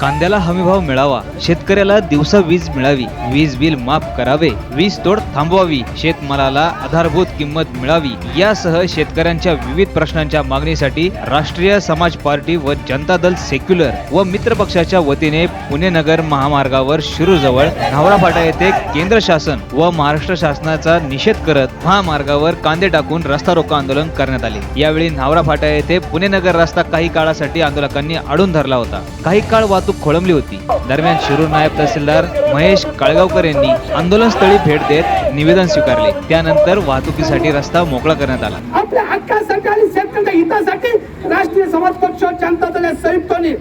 कांद्याला हमीभाव मिळावा. शेतकऱ्याला दिवसा वीज मिळावी. वीज बिल माफ करावे. वीज तोड थांबवावी. शेतमालाला आधारभूत किंमत मिळावी. यासह शेतकऱ्यांच्या विविध प्रश्नांच्या मागणीसाठी राष्ट्रीय समाज पार्टी व जनता दल सेक्युलर व मित्र पक्षाच्या वतीने पुणे नगर महामार्गावर शिरूरजवळ जवळ नावराफाटा येथे केंद्र शासन व महाराष्ट्र शासनाचा निषेध करत महामार्गावर कांदे टाकून रस्ता रोको आंदोलन करण्यात आले. यावेळी नावराफाटा येथे पुणे नगर रस्ता काही काळासाठी आंदोलकांनी अडून धरला होता. काही काळ वाहतूक खोळंबली होती. दरम्यान शिरूर नायब तहसीलदार महेश काळगावकर यांनी आंदोलनस्थळी भेट देत निवेदन स्वीकारले. त्यानंतर वाहतुकीसाठी रस्ता मोकळा करण्यात आला. आपल्या हक्कासाठी आणि शेतकऱ्यांच्या हितासाठी राष्ट्रीय समाज पक्ष जनता दल या संयुक्तने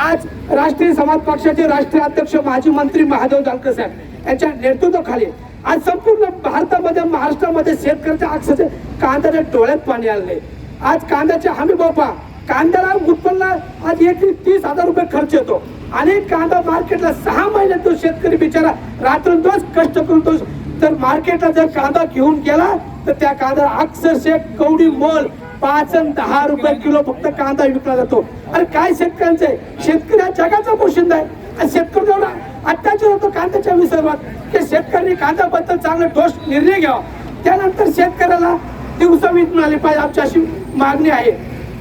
आज राष्ट्रीय समाज पक्षाचे राष्ट्रीय अध्यक्ष माजी मंत्री महादेव जानकर साहेब यांच्या नेतृत्वाखाली आज संपूर्ण भारतामध्ये महाराष्ट्रामध्ये शेतकऱ्याच्या अक्षरशः कांद्याच्या डोळ्यात पाणी आले आज कांद्याचे हमी बापा कांद्याला उत्पन्न आज एक तीस हजार रुपये खर्च येतो. आणि कांदा मार्केटला सहा महिन्यात तो शेतकरी बिचारा रात्रंदिवस कष्ट करतो तर मार्केटला जर कांदा घेऊन गेला तर त्या कांदा अक्षरशः कवडी मोल पाच आणि दहा रुपये किलो फक्त कांदा विकला जातो. अरे काय शेतकऱ्यांचं आहे? शेतकरी हा जगाचा पोशिंदा आहे. आणि शेतकरी एवढा अत्याचार होतो कांद्याच्या विसर्वात की शेतकऱ्यांनी कांद्याबद्दल चांगला ठोस निर्णय घ्यावा. त्यानंतर शेतकऱ्याला दिवसा वीज मिळाली पाहिजे. आमची अशी मागणी आहे.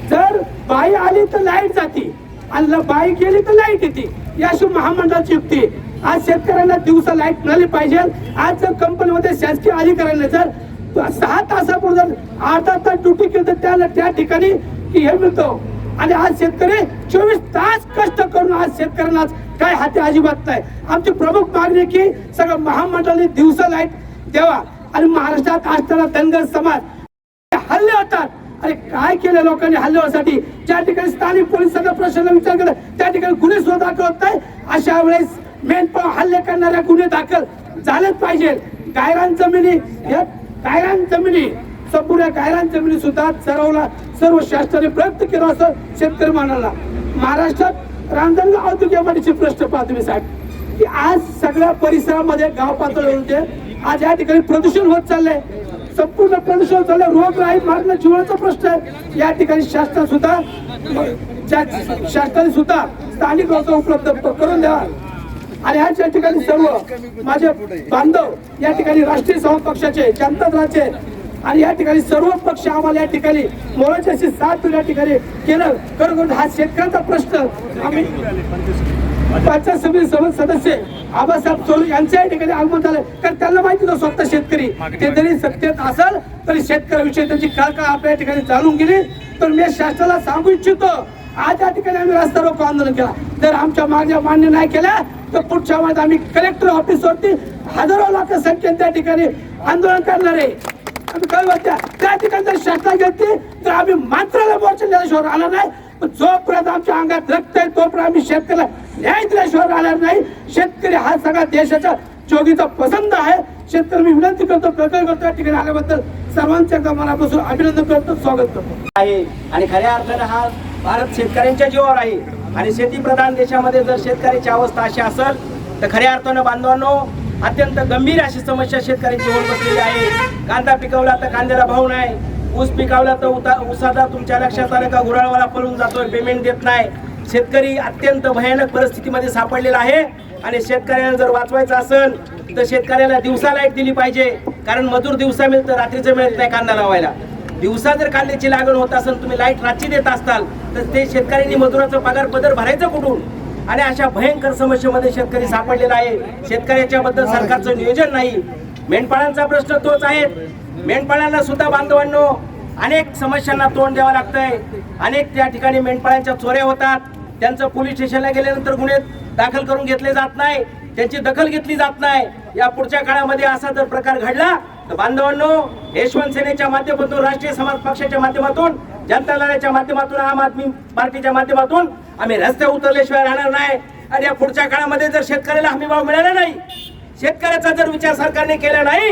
जर बाई आली तर लाइट जाते. आणि बाई गेली तर लाइट येते. याशिवाय अशी महामंडळाची युक्ती आज शेतकऱ्यांना दिवसा लाइट मिळाली पाहिजे. आज जर कंपनीमध्ये शासकीय अधिकाऱ्यांना जर सहा तासापूर्वी जर आठ तास ड्युटी केली तर त्याला त्या ठिकाणी की हे मिळतो. आणि आज शेतकरी चोवीस तास कष्ट करून आज शेतकऱ्यांना आज काय हाती अजिबात नाही. आमची प्रमुख मागणी की सगळं महामंडळाने दिवसा लाइट द्यावा. आणि महाराष्ट्रात असताना धनगर समाज हल्ले होतात. अरे काय केलं लोकांनी हल्ल्यासाठी? ज्या ठिकाणी स्थानिक पोलिसांना प्रश्न विचार केला त्या ठिकाणी गुन्हे सुद्धा दाखल होत नाही. अशा वेळेस मेनपाव हल्ले करणाऱ्या गुन्हे दाखल झालेच पाहिजे. गायरान जमिनी या गायरान जमिनी संपूर्ण गायरान जमिनी सुद्धा सरवला सर्व शासनाने प्रयत्न केला असं शेतकरी मानाला महाराष्ट्रात रांजणगाव औद्योगिक प्रश्न पाहतो साहेब. की आज सगळ्या परिसरामध्ये गाव होते आज या ठिकाणी प्रदूषण होत चाललंय. संपूर्ण प्रदूषण झालं रोग राहील मारणं जीवनाचा प्रश्न आहे. या ठिकाणी शासन सुद्धा शासनाने सुद्धा स्थानिक रोजगार उपलब्ध करून द्यावा आणि ह्याच या ठिकाणी सर्व माझे बांधव या ठिकाणी राष्ट्रीय समाज पक्षाचे जनता दलाचे आणि या ठिकाणी सर्व पक्ष आम्हाला या ठिकाणी मोलाची अशी साथ या ठिकाणी केलं. खरोखर हा शेतकऱ्याचा प्रश्न. आम्ही पंचायत समिती सदस्य आबासाहेब चोर यांच्या ठिकाणी आगमन झालं. कारण त्यांना माहिती होतं स्वतः शेतकरी. ते जरी सत्तेत असेल तरी शेतकऱ्याविषयी त्यांची काळका आपल्या ठिकाणी जाणून गेली तर मी शासनाला सांगू इच्छितो आज या ठिकाणी आम्ही रस्ता रोको आंदोलन केला. जर आमच्या मागण्या मान्य नाही केल्या तर पुढच्या महिन्यात आम्ही कलेक्टर ऑफिसवरती हजारो लाख संख्येने त्या ठिकाणी आंदोलन करणार आहे. त्या ठिकाणी जर शासना घेतली तर आम्ही मात्राला मोर्चा दिल्याशिवाय राहणार नाही. जोपर्यंत आमच्या अंगात रक्त आहे तोपर्यंत आम्ही शेतकऱ्याला न्याय दिल्याशिवाय राहणार नाही. शेतकरी हा सगळा देशाच्या जोगीचा पसंत आहे. शेतकरी मी विनंती करतो प्रकार करतो या ठिकाणी आल्याबद्दल सर्वांच्या मनापासून अभिनंदन करतो स्वागत करतो. आहे. आणि खऱ्या अर्थानं हा भारत शेतकऱ्यांच्या जीवावर आहे. आणि शेती प्रधान देशामध्ये जर शेतकऱ्याची अवस्था अशी असेल तर खऱ्या अर्थानं बांधवांनो अत्यंत गंभीर अशी समस्या शेतकऱ्यांची होऊन बसलेली आहे. कांदा पिकवला तर कांद्याला भाव नाही. ऊस पिकवला तर उता उसाचा तुमच्या लक्षात आलं का गुराळवाला पळून जातोय पेमेंट देत नाही. शेतकरी अत्यंत भयानक परिस्थितीमध्ये सापडलेला आहे. आणि शेतकऱ्यांना जर वाचवायचं असेल तर शेतकऱ्याला दिवसा लाइट दिली पाहिजे. कारण मजूर दिवसा मिळतं रात्रीचं मिळत नाही कांदा लावायला. दिवसा जर कांद्याची लागण होत असेल तुम्ही लाइट रातची देत असताल तर ते शेतकऱ्यांनी मजुराचं पगार पदर भरायचं कुठून? आणि अशा भयंकर समस्येमध्ये शेतकरी सापडलेला आहे. शेतकऱ्याच्या बद्दल सरकारचं नियोजन नाही. मेंढपाळांचा प्रश्न तोच आहे. मेंढपाळांना सुद्धा बांधवांनो अनेक समस्यांना तोंड द्यावं लागतंय. अनेक त्या ठिकाणी मेंढपाळांच्या चोऱ्या होतात. त्यांचं पोलीस स्टेशनला गेल्यानंतर गुन्हे दाखल करून घेतले जात नाही त्यांची दखल घेतली जात नाही. या पुढच्या काळामध्ये असा जर प्रकार घडला तर बांधवांनो यशवंत सेनेच्या माध्यमातून राष्ट्रीय समाज पक्षाच्या माध्यमातून जनता लढ्याच्या माध्यमातून आम आदमी पार्टीच्या माध्यमातून आम्ही रस्त्यावर उतरल्याशिवाय राहणार नाही. आणि या पुढच्या काळामध्ये जर शेतकऱ्याला हमीभाव मिळाला नाही शेतकऱ्याचा जर विचार सरकारने केला नाही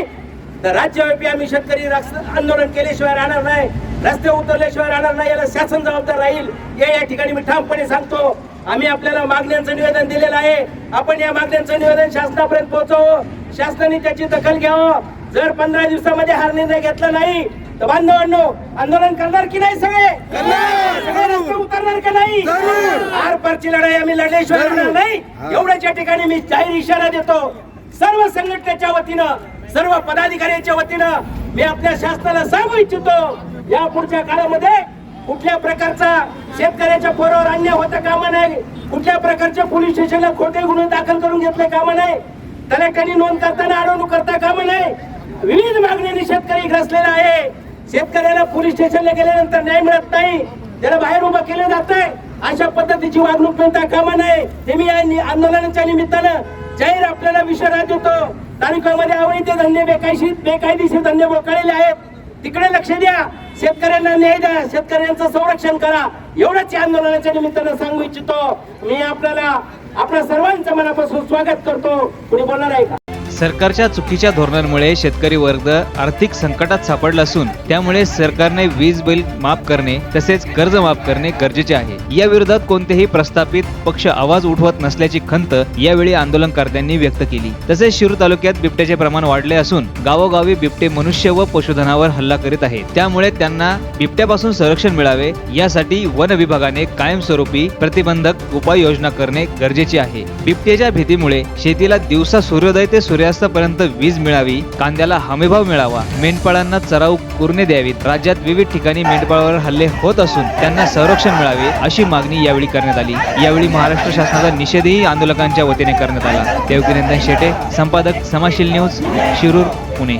तर राज्यव्यापी आम्ही शेतकरी आंदोलन केल्याशिवाय राहणार नाही. रस्ते उतरल्याशिवाय राहणार नाही. याला शासन जबाबदार राहील. हे या ठिकाणी मी ठामपणे सांगतो. आम्ही आपल्याला मागण्यांचं निवेदन दिलेलं आहे. आपण या मागण्यांचं निवेदन शासनापर्यंत पोहोचवू. शासनाने त्याची दखल घ्यावं. जर पंधरा दिवसामध्ये हा निर्णय घेतला नाही तर बांधवांनो आंदोलन करणार की नाही सगळे? उतरणार का नाही? आर पारची लढाई आम्ही लढल्याशिवाय नाही. एवढ्याच्या ठिकाणी मी जाहीर इशारा देतो. सर्व संघटनेच्या वतीनं सर्व पदाधिकाऱ्यांच्या वतीनं मी आपल्या शासनाला सांगू इच्छितो या पुढच्या काळामध्ये कुठल्या प्रकारचा शेतकऱ्याच्या पोरावर अन्याय होता कामा नाही कुठल्या प्रकारच्या पोलीस स्टेशनला खोटे गुन्हे दाखल करून घेतले कामा नाही तलाट्याने नोंद करताना अडवणूक करता कामा नाही विविध मागण्यांनी शेतकरी ग्रसलेला आहे. शेतकऱ्याला पोलीस स्टेशनला गेल्यानंतर न्याय मिळत नाही. त्याला बाहेर उभं केलं जात आहे अशा पद्धतीची वागणूक मिळता कामा नये. हे मी या आंदोलनाच्या निमित्तानं जाहीर आपल्याला विश्वास देतो तालुक्यामध्ये अवैध धंदे बेकायशी बेकायदेशीर धंदे बोकाळलेले आहेत. तिकडे लक्ष द्या. शेतकऱ्यांना न्याय द्या. शेतकऱ्यांचं संरक्षण करा. एवढंच या आंदोलनाच्या निमित्तानं सांगू इच्छितो. मी आपल्याला आपल्या सर्वांचं मनापासून स्वागत करतो. कुणी बोलणार आहे का? सरकारच्या चुकीच्या धोरणांमुळे शेतकरी वर्ग आर्थिक संकटात सापडला असून त्यामुळे सरकारने वीज बिल माफ करणे तसेच कर्ज माफ करणे गरजेचे आहे. या विरोधात कोणतेही प्रस्थापित पक्ष आवाज उठवत नसल्याची खंत यावेळी आंदोलनकर्त्यांनी व्यक्त केली. तसेच शिरूर तालुक्यात बिबट्याचे प्रमाण वाढले असून गावोगावी बिबटे मनुष्य व पशुधनावर हल्ला करीत आहेत. त्यामुळे त्यांना बिबट्यापासून संरक्षण मिळावे यासाठी वन विभागाने कायमस्वरूपी प्रतिबंधक उपाययोजना करणे गरजेचे आहे. बिबट्याच्या भीतीमुळे शेतीला दिवसा सूर्योदय ते सूर्य सूर्यास्तापर्यंत वीज मिळावी कांद्याला हमीभाव मिळावा. मेंढपाळांना चराऊ कुरणे द्यावीत. राज्यात विविध ठिकाणी मेंढपाळावर हल्ले होत असून त्यांना संरक्षण मिळावे अशी मागणी यावेळी करण्यात आली. यावेळी महाराष्ट्र शासनाचा निषेधही आंदोलकांच्या वतीने करण्यात आला. देवकीनंदन शेटे संपादक समाशील न्यूज शिरूर पुणे.